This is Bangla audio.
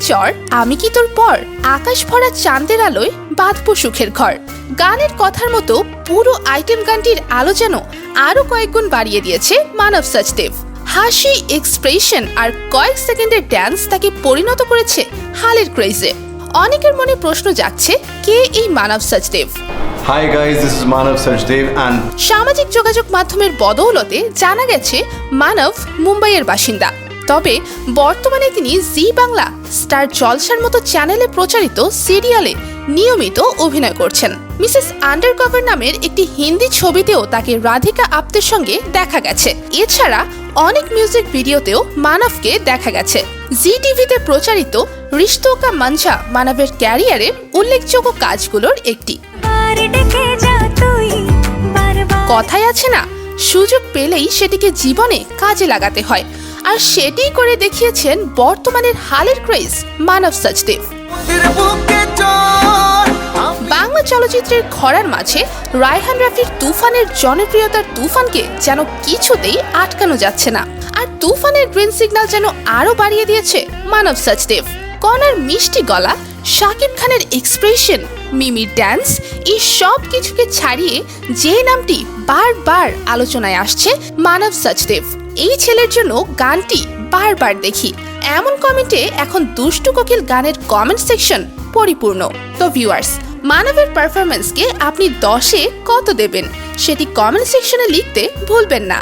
চর আমি কি তোর পর? আকাশ ভরা চাঁদের আলোয় বাঁধবো সুখের ঘর। গানের কথার মতো পুরো আইটেম গানটির আলো যেন আরও কয়েক গুণ বাড়িয়ে দিয়েছে মানব সচদেব। হাসি এক্সপ্রেশন আর কয়েক সেকেন্ডের ড্যান্স তাকে পরিণত করেছে হালের ক্রেজে। অনেকের মনে প্রশ্ন জাগছে কে এই মানব সচদেব? Sajdev and সামাজিক যোগাযোগ মাধ্যমের বদৌলতে জানা গেছে মানব মুম্বাইয়ের বাসিন্দা। তবে বর্তমানে তিনি জি বাংলা স্টার জলসার মতো চ্যানেলে প্রচারিত সিরিয়ালে নিয়মিত অভিনয় করছেন। মিসেস আন্ডারকভার নামের একটি হিন্দি ছবিতেও তাকে রাধিকা আপ্তের সঙ্গে দেখা গেছে। এছাড়া অনেক মিউজিক ভিডিওতেও মানবকে দেখা গেছে। জি টিভিতে প্রচারিত রিশতো কা মঞ্চা মানবের ক্যারিয়ারে উল্লেখযোগ্য কাজগুলোর একটি। কথায় আছে না সুযোগ পেলেই সেটিকে জীবনে কাজে লাগাতে হয়। আর সেটিই করে দেখিয়েছেন বর্তমানের হালের ক্রেজ মানব সচদেব। বাংলা চলচ্চিত্রের খরার মাঝে রায়হান রাফির তুফানের জনপ্রিয়তার তুফানকে যেন কিছুতেই আটকানো যাচ্ছে না আর তুফানের গ্রিন সিগন্যাল যেন আরও বাড়িয়ে দিয়েছে মানব সচদেব। কনার মিষ্টি গলা শাকিব খানের এক্সপ্রেশন মিমির ড্যান্স, এই সব কিছুকে ছাড়িয়ে যে নামটি বারবার আলোচনায় আসছে মানব সচদেব। এই ছেলের জন্য গানটি বারবার দেখি। এমন কমেন্টে এখন দুষ্টু কোকিল গানের কমেন্ট সেকশন পরিপূর্ণ। তো ভিউয়ার্স মানবের পারফরমেন্সকে আপনি দশে কত দেবেন? সেটি কমেন্ট সেকশনে লিখতে ভুলবেন না।